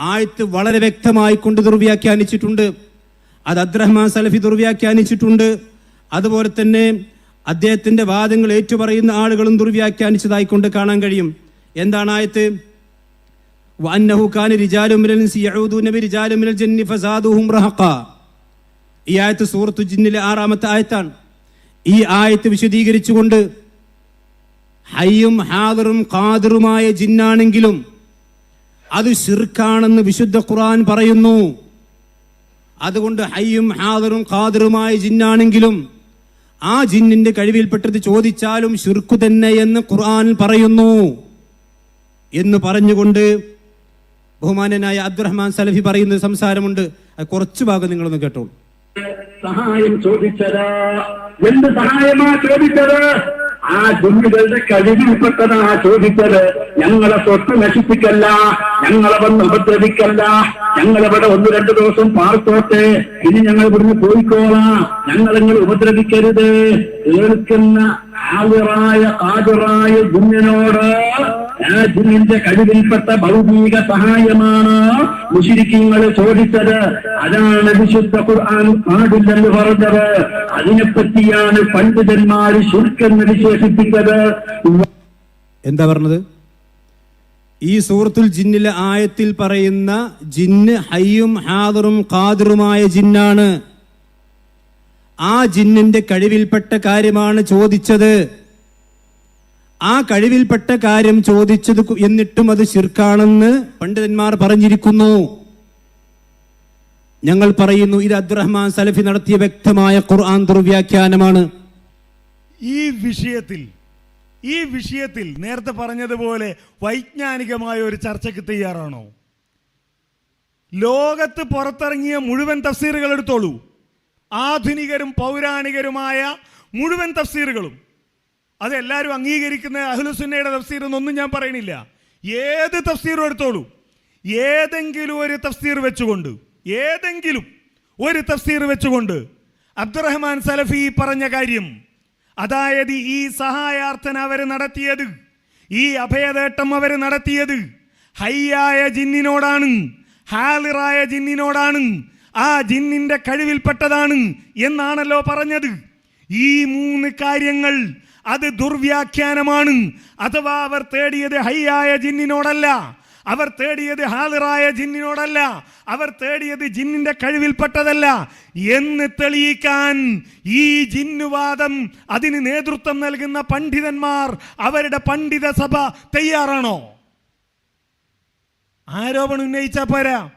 ആയത്ത് വളരെ വ്യക്തമായി കൊണ്ട് ദുർവ്യാഖ്യാനിച്ചിട്ടുണ്ട്. അത് അബ്ദുറഹ്മാൻ സലഫി ദുർവ്യാഖ്യാനിച്ചിട്ടുണ്ട്. അതുപോലെ തന്നെ അദ്ദേഹത്തിന്റെ വാദങ്ങൾ ഏറ്റുപറയുന്ന ആളുകളും ദുർവ്യാഖ്യാനിച്ചതായി കൊണ്ട് കാണാൻ കഴിയും. എന്താണ് ആയത്ത്? ഈ ആയത്ത് സൂറത്തു ജിന്നിലെ ആറാമത്തെ ആയത്താണ്. ഈ ആയത്ത് വിശദീകരിച്ചുകൊണ്ട് ഹയ്യും ഹാദറും ഖാദിറുമായ ജിന്നാണെങ്കിലും അത് ശിർക്കാണെന്ന് വിശുദ്ധ ഖുർആൻ പറയുന്നു. അതുകൊണ്ട് ഹയ്യും ഹാദറും ഖാദറുമായ ജിന്നാണെങ്കിലും ആ ജിന്നിന്റെ കഴിവിൽപ്പെട്ടത് ചോദിച്ചാലും ഷിർക്കു തന്നെ എന്ന് ഖുർആൻ പറയുന്നു. എന്ന് പറഞ്ഞുകൊണ്ട് ബഹുമാനനായ അബ്ദുറഹ്മാൻ സലഫി പറയുന്ന സംസാരമുണ്ട്. കുറച്ച് ഭാഗം നിങ്ങളൊന്ന് കേട്ടോളൂ. സഹായം ചോദിച്ചത്. എന്ത് സഹായമാ ചോദിച്ചത്? ആ ജുമ്മികളുടെ കഴിവിൽപ്പെട്ടതാ ചോദിച്ചത്. ഞങ്ങളെ തൊട്ട് നശിപ്പിക്കല്ല ഞങ്ങളെ വന്ന് ഉപദ്രവിക്കല്ല ഞങ്ങളിവിടെ ഒന്ന് രണ്ട് ദിവസം പാർത്തോട്ടെ ഇനി ഞങ്ങൾ ഇവിടുന്ന് പോയിക്കോളാം. ഞങ്ങളെങ്ങൾ ഉപദ്രവിക്കരുത്? കേൾക്കുന്ന ആവിറായ കാതിറായ ജുമ്മിനോട് ആ ജിന്നിന്റെ കഴിവിൽപ്പെട്ട ഭൗതിക സഹായമാണ് മുഷിരിക്കങ്ങൾ ചോദിച്ചത്. അതാണ് വിശുദ്ധ ഖുർആൻ പാടില്ലെന്ന് പറഞ്ഞത്. അതിനെപ്പറ്റിയാണ് പണ്ഡിതന്മാർ ശുൽക്കെന്ന് വിശേഷിപ്പിച്ചത്. എന്താ പറഞ്ഞത്? ഈ സൂറത്തുൽ ജിന്നിലെ ആയത്തിൽ പറയുന്ന ജിന്ന് ഹയ്യും ഹാദറും ഖാദിറുമായ ജിന്നാണ്. ആ ജിന്നിന്റെ കഴിവിൽപ്പെട്ട കാര്യമാണ് ചോദിച്ചത്. ആ കഴിവിൽപ്പെട്ട കാര്യം ചോദിച്ചത് എന്നിട്ടും അത് ശിർക്കാണെന്ന് പണ്ഡിതന്മാർ പറഞ്ഞിരിക്കുന്നു. ഞങ്ങൾ പറയുന്നു ഇത് അബ്ദുറഹ്മാൻ സലഫി നടത്തിയ വ്യക്തമായ ഖുർആൻ ദുർവ്യാഖ്യാനമാണ്. ഈ വിഷയത്തിൽ ഈ വിഷയത്തിൽ നേരത്തെ പറഞ്ഞതുപോലെ വൈജ്ഞാനികമായ ഒരു ചർച്ചയ്ക്ക് തയ്യാറാണോ? ലോകത്ത് പുറത്തിറങ്ങിയ മുഴുവൻ തഫ്സീറുകൾ എടുത്തോളൂ. ആധുനികരും പൗരാണികരുമായ മുഴുവൻ തഫ്സീറുകളും. അതെല്ലാവരും അംഗീകരിക്കുന്ന അഹ്ലുസുന്നയുടെ തഫ്സീർ എന്നൊന്നും ഞാൻ പറയണില്ല ഏത് തഫ്സീറും എടുത്തോളൂ. ഏതെങ്കിലും ഒരു തഫ്സീർ വെച്ചുകൊണ്ട് ഏതെങ്കിലും ഒരു തഫ്സീർ വെച്ചുകൊണ്ട് അബ്ദുറഹ്മാൻ സലഫി പറഞ്ഞ കാര്യം അതായത് ഈ സഹായാർത്ഥന അവർ നടത്തിയത് ഈ അഭയതേട്ടം അവർ നടത്തിയത് ഹയ്യായ ജിന്നിനോടാണ് ഹാലിറായ ജിന്നിനോടാണ് ആ ജിന്നിന്റെ കഴിവിൽപ്പെട്ടതാണ് എന്നാണല്ലോ പറഞ്ഞത്. ഈ മൂന്ന് കാര്യങ്ങൾ അത് ദുർവ്യാഖ്യാനമാണ്. അഥവാ അവർ തേടിയത് ഹയ്യായ ജിന്നിനോടല്ല അവർ തേടിയത് ഹാളിറായ ജിന്നിനോടല്ല അവർ തേടിയത് ജിന്നിന്റെ കഴിവിൽപ്പെട്ടതല്ല. എന്ന് തെളിയിക്കാൻ ഈ ജിന്നുവാദം അതിന് നേതൃത്വം നൽകുന്ന പണ്ഡിതന്മാർ അവരുടെ പണ്ഡിത സഭ തയ്യാറാണോ? ആരോപണം ഉന്നയിച്ചാൽ പോരാ.